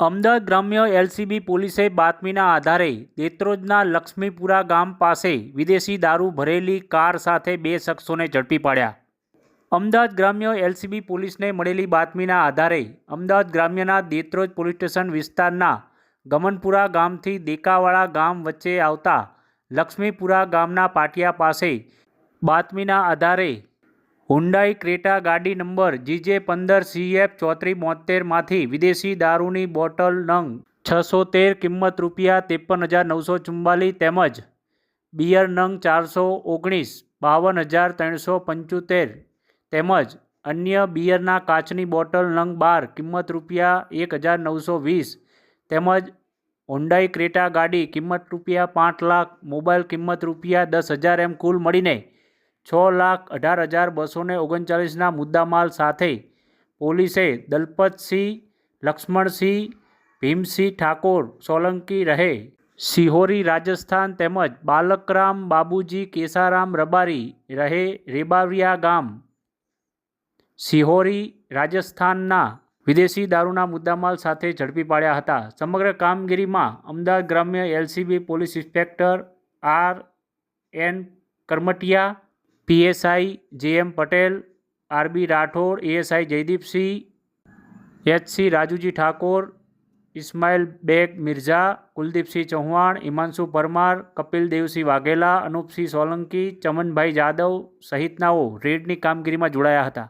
અમદાવાદ ગ્રામ્ય એલસીબી પોલીસે બાતમીના આધારે દેત્રોજના લક્ષ્મીપુરા ગામ પાસે વિદેશી દારૂ ભરેલી કાર સાથે બે શખ્સોને ઝડપી પાડ્યા. અમદાવાદ ગ્રામ્ય એલસીબી પોલીસને મળેલી બાતમીના આધારે અમદાવાદ ગ્રામ્યના દેત્રોજ પોલીસ સ્ટેશન વિસ્તારના ગમનપુરા ગામથી દેકાવાળા ગામ વચ્ચે આવતા લક્ષ્મીપુરા ગામના પાટિયા પાસે બાતમીના આધારે હુન્ડાઈ ક્રેટા ગાડી નંબર જીજે પંદર સીએફ ચોત્રી બોતેરમાંથી વિદેશી દારૂની બોટલ નંગ છસો તેર કિંમત રૂપિયા ત્રેપન હજાર નવસો ચુમ્માલીસ તેમજ બિયર નંગ ચારસો ઓગણીસ બાવન હજાર ત્રણસો પંચોતેર તેમજ અન્ય બિયરના કાચની બોટલ નંગ બાર કિંમત રૂપિયા એક હજાર નવસો વીસ તેમજ હોન્ડાઈ ક્રેટા ગાડી કિંમત રૂપિયા પાંચ લાખ, મોબાઈલ કિંમત રૂપિયા દસ હજાર એમ કુલ મળીને છ લાખ અઢાર હજાર બસો ને ઓગણચાલીસના મુદ્દામાલ સાથે પોલીસે દલપતસિંહ, લક્ષ્મણસિંહ, ભીમસિંહ ઠાકોર, સોલંકી રહે સિહોરી રાજસ્થાન તેમજ બાલકરામ બાબુજી કેસારામ રબારી રહે રેબાવિયા ગામ. સિહોરી રાજસ્થાનના વિદેશી દારૂના મુદ્દામાલ સાથે ઝડપી પાડ્યા હતા. સમગ્ર કામગીરીમાં અમદાવાદ ગ્રામ્ય LCB police inspector R N Karamtiya PSI J M Patel RB Rathod ASI Jaydeepsinh HC Rajuji Thakor Ismail Beg Mirza Kuldeepsinh Chauhan Himanshu Parmar Kapil Devsinh Vaghela Anupsinh Solanki Chamanbhai Jadav સહિતનાઓ રેડની કામગીરીમાં જોડાયા હતા